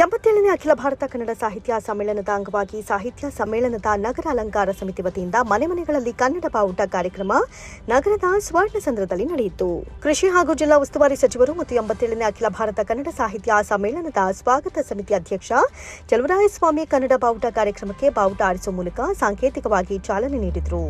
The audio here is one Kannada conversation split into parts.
ಎಂಬತ್ತೇಳನೇ ಅಖಿಲ ಭಾರತ ಕನ್ನಡ ಸಾಹಿತ್ಯ ಸಮ್ಮೇಳನದ ಅಂಗವಾಗಿ ಸಾಹಿತ್ಯ ಸಮ್ಮೇಳನದ ನಗರ ಅಲಂಕಾರ ಸಮಿತಿ ವತಿಯಿಂದ ಮನೆ ಮನೆಗಳಲ್ಲಿ ಕನ್ನಡ ಬಾವುಟ ಕಾರ್ಯಕ್ರಮ ನಗರದ ಸ್ವರ್ಣಸಂದ್ರದಲ್ಲಿ ನಡೆಯಿತು. ಕೃಷಿ ಹಾಗೂ ಜಿಲ್ಲಾ ಉಸ್ತುವಾರಿ ಸಚಿವರು ಮತ್ತು ಎಂಬತ್ತೇಳನೇ ಅಖಿಲ ಭಾರತ ಕನ್ನಡ ಸಾಹಿತ್ಯ ಸಮ್ಮೇಳನದ ಸ್ವಾಗತ ಸಮಿತಿ ಅಧ್ಯಕ್ಷ ಚಲುವರಾಯಸ್ವಾಮಿ ಕನ್ನಡ ಬಾವುಟ ಕಾರ್ಯಕ್ರಮಕ್ಕೆ ಬಾವುಟ ಆರಿಸುವ ಮೂಲಕ ಸಾಂಕೇತಿಕವಾಗಿ ಚಾಲನೆ ನೀಡಿದರು.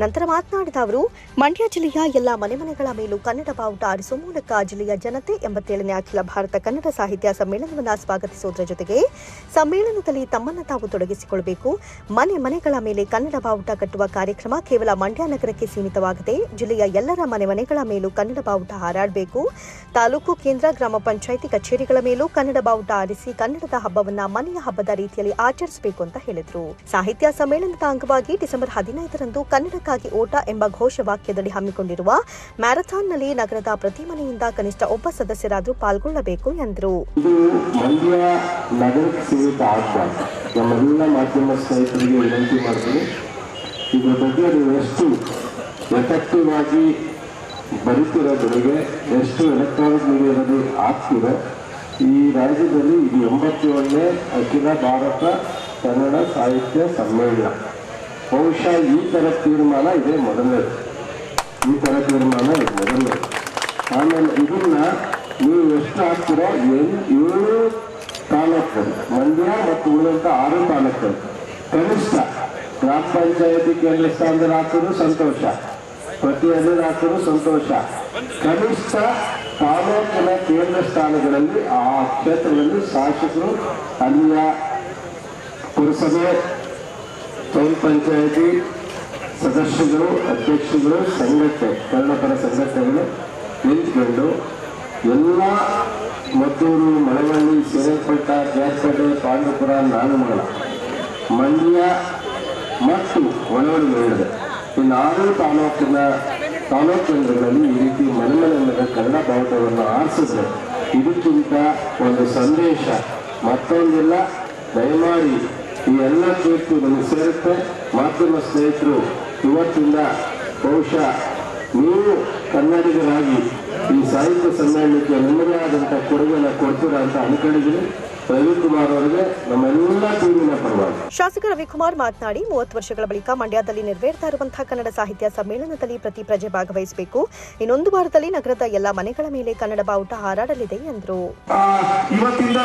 ನಂತರ ಮಾತನಾಡಿದ ಅವರು, ಮಂಡ್ಯ ಜಿಲ್ಲೆಯ ಎಲ್ಲ ಮನೆ ಮನೆಗಳ ಮೇಲೂ ಕನ್ನಡ ಬಾವುಟ ಆರಿಸುವ ಮೂಲಕ ಜಿಲ್ಲೆಯ ಜನತೆ ಎಂಬತ್ತೇಳನೇ ಅಖಿಲ ಭಾರತ ಕನ್ನಡ ಸಾಹಿತ್ಯ ಸಮ್ಮೇಳನವನ್ನು ಸ್ವಾಗತಿಸುವುದರ ಜೊತೆಗೆ ಸಮ್ಮೇಳನದಲ್ಲಿ ತಮ್ಮನ್ನು ತಾವು ತೊಡಗಿಸಿಕೊಳ್ಳಬೇಕು ಮನೆ ಮನೆಗಳ ಮೇಲೆ ಕನ್ನಡ ಬಾವುಟ ಕಟ್ಟುವ ಕಾರ್ಯಕ್ರಮ ಕೇವಲ ಮಂಡ್ಯ ನಗರಕ್ಕೆ ಸೀಮಿತವಾಗದೆ ಜಿಲ್ಲೆಯ ಎಲ್ಲರ ಮನೆ ಮನೆಗಳ ಮೇಲೂ ಕನ್ನಡ ಬಾವುಟ ಹಾರಾಡಬೇಕು. ತಾಲೂಕು, ಕೇಂದ್ರ, ಗ್ರಾಮ ಪಂಚಾಯಿತಿ ಕಚೇರಿಗಳ ಮೇಲೂ ಕನ್ನಡ ಬಾವುಟ ಆರಿಸಿ ಕನ್ನಡದ ಹಬ್ಬವನ್ನ ಮನೆಯ ಹಬ್ಬದ ರೀತಿಯಲ್ಲಿ ಆಚರಿಸಬೇಕು ಅಂತ ಹೇಳಿದರು. ಸಾಹಿತ್ಯ ಸಮ್ಮೇಳನದ ಅಂಗವಾಗಿ ಡಿಸೆಂಬರ್ ಹದಿನೈದರಂದು ಕನ್ನಡಕ್ಕಾಗಿ ಓಟ ಎಂಬ ಘೋಷವಾಕ್ಯದಡಿ ಹಮ್ಮಿಕೊಂಡಿರುವ ಮ್ಯಾರಥಾನ್ನಲ್ಲಿ ನಗರದ ಪ್ರತಿ ಮನೆಯಿಂದ ಕನಿಷ್ಠ ಒಬ್ಬ ಸದಸ್ಯರಾದರೂ ಪಾಲ್ಗೊಳ್ಳಬೇಕು ಎಂದರು. ಇದ್ರ ಬಗ್ಗೆ ನೀವು ಎಷ್ಟು ಎಫೆಕ್ಟಿವ್ ಆಗಿ ಬರೀತಿರೋದ್ರಿಗೆ ಎಷ್ಟು ಎಲೆಕ್ಟ್ರಾನಿಕ್ ಮೀಡಿಯಾದಲ್ಲಿ ಆಗ್ತಿರೋ? ಈ ರಾಜ್ಯದಲ್ಲಿ ಇದು ಎಂಬತ್ತೇಳನೇ ಅಖಿಲ ಭಾರತ ಕನ್ನಡ ಸಾಹಿತ್ಯ ಸಮ್ಮೇಳನ. ಬಹುಶಃ ಈ ಥರ ತೀರ್ಮಾನ ಇದೆ ಮೊದಲನೇದು ಈ ಥರ ತೀರ್ಮಾನ ಇದೆ ಮೊದಲನೇದು ಆಮೇಲೆ ಇದನ್ನ ನೀವು ಎಷ್ಟು ಹಾಕ್ತೀರೋ ಏಳು ಏಳು ಮಂಡ್ಯ ಮತ್ತು ಉಳಿದಂಥ ಆರು ತಾಲೂಕು. ಕನಿಷ್ಠ ಗ್ರಾಮ ಪಂಚಾಯತಿ ಕೇಂದ್ರ ಸ್ಥಾನದಲ್ಲಿ ಹಾಕಿದ್ರು ಸಂತೋಷ. ಪ್ರತಿ ಹಳ್ಳಿ ಹಾಕಿದ್ರು ಸಂತೋಷ. ಕನಿಷ್ಠ ತಾಲೂಕಿನ ಕೇಂದ್ರ ಸ್ಥಾನಗಳಲ್ಲಿ ಆ ಕ್ಷೇತ್ರದಲ್ಲಿ ಶಾಸಕರು ಅಲ್ಲಿಯ ಪುರಸಭೆ ಟೌನ್ ಪಂಚಾಯತಿ ಸದಸ್ಯರು, ಅಧ್ಯಕ್ಷರು, ಸಂಘಟನೆ, ಕನ್ನಡಪರ ಸಂಘಟನೆಗಳು ನಿಂತ್ಕೊಂಡು ಎಲ್ಲ ಮದ್ದೂರು, ಮಳವಳ್ಳಿ ಸೇರಪಟ್ಟ ಕ್ಯಾರ್ಪೇಟೆ ಪಾಂಡುಪುರ, ನಾಗಮಂಗಲ, ಮಂಡ್ಯ ಮತ್ತು ಒಳವಳ್ಳಿ ಮೇಳದ ಈ ನಾಲ್ಕು ತಾಲೂಕಿನ ತಾಲೂಕು ಕೇಂದ್ರಗಳಲ್ಲಿ ಈ ರೀತಿ ಮನೆ ಮನೆ ಮೇಲೆ ಕನ್ನಡ ಬಾವುಟವನ್ನು ಆರಿಸಿದ್ರೆ ಇದಕ್ಕಿಂತ ಒಂದು ಸಂದೇಶ ಮತ್ತೊಂದಿಲ್ಲ. ದಯಮಾಡಿ ಈ ಎಲ್ಲ ಕೀರ್ತಿ ನಮಗೆ ಸೇರುತ್ತೆ. ಮಾಧ್ಯಮ ಸ್ನೇಹಿತರು, ಇವತ್ತಿಂದ ಬಹುಶಃ ನೀವು ಕನ್ನಡಿಗರಾಗಿ ಈ ಸಾಹಿತ್ಯ ಸಮ್ಮೇಳನಕ್ಕೆ ನಿಮ್ಮದೇ ಆದಂಥ ಕೊಡುಗೆನ ಕೊಡ್ತೀರಾ ಅಂತ ಅನ್ಕೊಂಡಿದ್ದೀನಿ. ರವಿಕುಮಾರ್ ಅವರಿಗೆ ನಮ್ಮೆಲ್ಲ ಟೀಮಿನ ಪರವಾಗಿ. ಶಾಸಕ ರವಿಕುಮಾರ್ ಮಾತನಾಡಿ ಮೂವತ್ತು ವರ್ಷಗಳ ಬಳಿಕ ಮಂಡ್ಯದಲ್ಲಿ ನೆರವೇರ್ತಾ ಇರುವಂತಹ ಕನ್ನಡ ಸಾಹಿತ್ಯ ಸಮ್ಮೇಳನದಲ್ಲಿ ಪ್ರತಿ ಪ್ರಜೆ ಭಾಗವಹಿಸಬೇಕು. ಇನ್ನೊಂದು ವಾರದಲ್ಲಿ ನಗರದ ಎಲ್ಲ ಮನೆಗಳ ಮೇಲೆ ಕನ್ನಡ ಬಾವುಟ ಹಾರಾಡಲಿದೆ ಎಂದರು. ಆ, ಇವತ್ತಿಂದ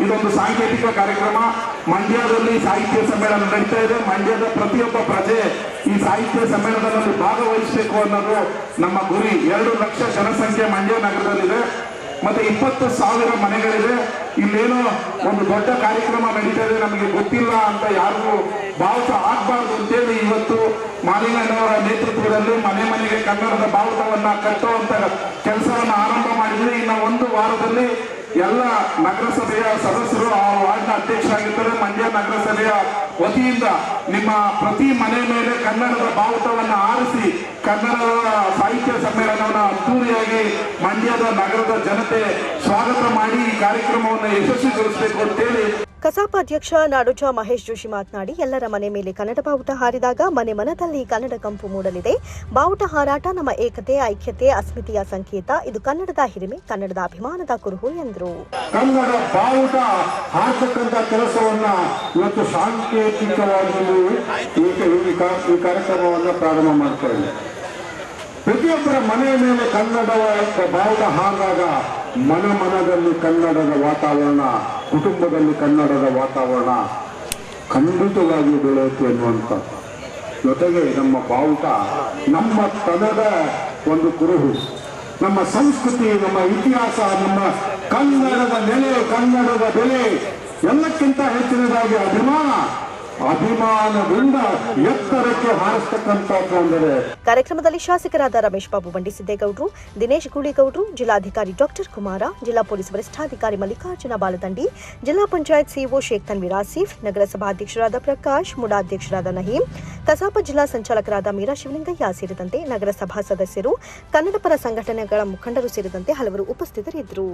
ಇದೊಂದು ಸಾಂಕೇತಿಕ ಕಾರ್ಯಕ್ರಮ. ಮಂಡ್ಯದಲ್ಲಿ ಸಾಹಿತ್ಯ ಸಮ್ಮೇಳನ ನಡೀತಾ ಇದೆ. ಮಂಡ್ಯದ ಪ್ರತಿಯೊಬ್ಬ ಪ್ರಜೆ ಈ ಸಾಹಿತ್ಯ ಸಮ್ಮೇಳನದಲ್ಲಿ ಭಾಗವಹಿಸಬೇಕು ಅನ್ನೋದು ನಮ್ಮ ಗುರಿ. ಎರಡು ಲಕ್ಷ ಜನಸಂಖ್ಯೆ ಮಂಡ್ಯ ನಗರದಲ್ಲಿದೆ. ಮತ್ತೆ ಇಪ್ಪತ್ತು ಸಾವಿರ ಮನೆಗಳಿದೆ. ಇಲ್ಲೇನೋ ಒಂದು ದೊಡ್ಡ ಕಾರ್ಯಕ್ರಮ ನಡೀತಾ ಇದೆ, ನಮಗೆ ಗೊತ್ತಿಲ್ಲ ಅಂತ ಯಾರಿಗೂ ಬಾವುಟ ಆಗ್ಬಾರ್ದು ಅಂತೇಳಿ ಇವತ್ತು ಮಾಲಿಂಗಣ್ಣವರ ನೇತೃತ್ವದಲ್ಲಿ ಮನೆ ಮನೆಗೆ ಕನ್ನಡದ ಬಾವುಟವನ್ನ ಕಟ್ಟುವಂತ ಕೆಲಸವನ್ನು ಆರಂಭ ಮಾಡಿದ್ರೆ ಇನ್ನು ಒಂದು ವಾರದಲ್ಲಿ ಎಲ್ಲ ನಗರಸಭೆಯ ಸದಸ್ಯರು ಆ ವಾರ್ಡ್ನ ಅಧ್ಯಕ್ಷರಾಗಿರ್ತಾರೆ. ಮಂಡ್ಯ ನಗರಸಭೆಯ ವತಿಯಿಂದ ನಿಮ್ಮ ಪ್ರತಿ ಮನೆ ಮೇಲೆ ಕನ್ನಡದ ಬಾವುಟವನ್ನು ಆರಿಸಿ, ಕನ್ನಡದ ಸಾಹಿತ್ಯ ಸಮ್ಮೇಳನವನ್ನು ಅದ್ದೂರಿಯಾಗಿ ಮಂಡ್ಯದ ನಗರದ ಜನತೆ ಸ್ವಾಗತ ಮಾಡಿ ಈ ಕಾರ್ಯಕ್ರಮವನ್ನು ಯಶಸ್ವಿಗೊಳಿಸಬೇಕು ಅಂತೇಳಿ ಕಸಾಪ ಅಧ್ಯಕ್ಷ ನಾಡೋಜ ಮಹೇಶ್ ಜೋಶಿ ಮಾತನಾಡಿ, ಎಲ್ಲರ ಮನೆ ಮೇಲೆ ಕನ್ನಡ ಬಾವುಟ ಹಾರಿದಾಗ ಮನೆ ಮನದಲ್ಲಿ ಕನ್ನಡ ಕಂಪು ಮೂಡಲಿದೆ. ಬಾವುಟ ಹಾರಾಟ, ನಮ್ಮ ಏಕತೆ, ಐಕ್ಯತೆ, ಅಸ್ಮಿತೆಯ ಸಂಕೇತ. ಇದು ಕನ್ನಡದ ಹಿರಿಮೆ, ಕನ್ನಡದ ಅಭಿಮಾನದ ಕುರುಹು ಎಂದರು. ಕನ್ನಡ ಬಾವುಟ ಕೆಲಸವನ್ನ ಇವತ್ತು ಸಾಂಕೇತಿಕವಾಗಿ ಈ ಪ್ರಾರಂಭ ಮಾಡ್ತಾ ಪ್ರತಿಯೊಬ್ಬರ ಮನೆಯ ಮೇಲೆ ಕನ್ನಡದ ಬಾವುಟ ಹಾರಿದಾಗ ಮನ ಮನದಲ್ಲಿ ಕನ್ನಡದ ವಾತಾವರಣ, ಕುಟುಂಬದಲ್ಲಿ ಕನ್ನಡದ ವಾತಾವರಣ ಖಂಡಿತವಾಗಿ ಬೆಳೆಯುತ್ತೆ ಎನ್ನುವಂಥ ಜೊತೆಗೆ ನಮ್ಮ ಬಾವುಟ ನಮ್ಮ ತನದ ಒಂದು ಕುರುಹು, ನಮ್ಮ ಸಂಸ್ಕೃತಿ, ನಮ್ಮ ಇತಿಹಾಸ, ನಮ್ಮ ಕನ್ನಡದ ನೆಲೆ, ಕನ್ನಡದ ಬೆಲೆ, ಎಲ್ಲಕ್ಕಿಂತ ಹೆಚ್ಚಿನದಾಗಿ ಅಭಿಮಾನ. ಅಭಿಮಾನದಿಂದ ಎತ್ತರಕ್ಕೆ ಹಾರಿಸ್ತಕ್ಕಂಥದ್ದು ಅಂದರೆ ಕಾರ್ಯಕ್ರಮದಲ್ಲಿ ಶಾಸಕರಾದ ರಮೇಶ್ ಬಾಬು ಬಂಡಿಸಿದ್ದೇಗೌಡರು, ದಿನೇಶ್ ಗೂಳಿಗೌಡರು, ಜಿಲ್ಲಾಧಿಕಾರಿ ಡಾಕ್ಟರ್ ಕುಮಾರ, ಜಿಲ್ಲಾ ಪೊಲೀಸ್ ವರಿಷ್ಠಾಧಿಕಾರಿ ಮಲ್ಲಿಕಾರ್ಜುನ ಬಾಲದಂಡಿ, ಜಿಲ್ಲಾ ಪಂಚಾಯತ್ ಸಿಇಒ ಶೇಖ್ ತನ್ವೀರ್ ಆಸೀಫ್ ನಗರಸಭಾ ಅಧ್ಯಕ್ಷರಾದ ಪ್ರಕಾಶ್ ಮುಡಾ ಅಧ್ಯಕ್ಷರಾದ ನಹೀಂ, ಕಸಾಪ ಜಿಲ್ಲಾ ಸಂಚಾಲಕರಾದ ಮೀರಾ ಶಿವಲಿಂಗಯ್ಯ ಸೇರಿದಂತೆ ನಗರಸಭಾ ಸದಸ್ಯರು, ಕನ್ನಡಪರ ಸಂಘಟನೆಗಳ ಮುಖಂಡರು ಸೇರಿದಂತೆ ಹಲವರು ಉಪಸ್ಥಿತರಿದ್ದರು.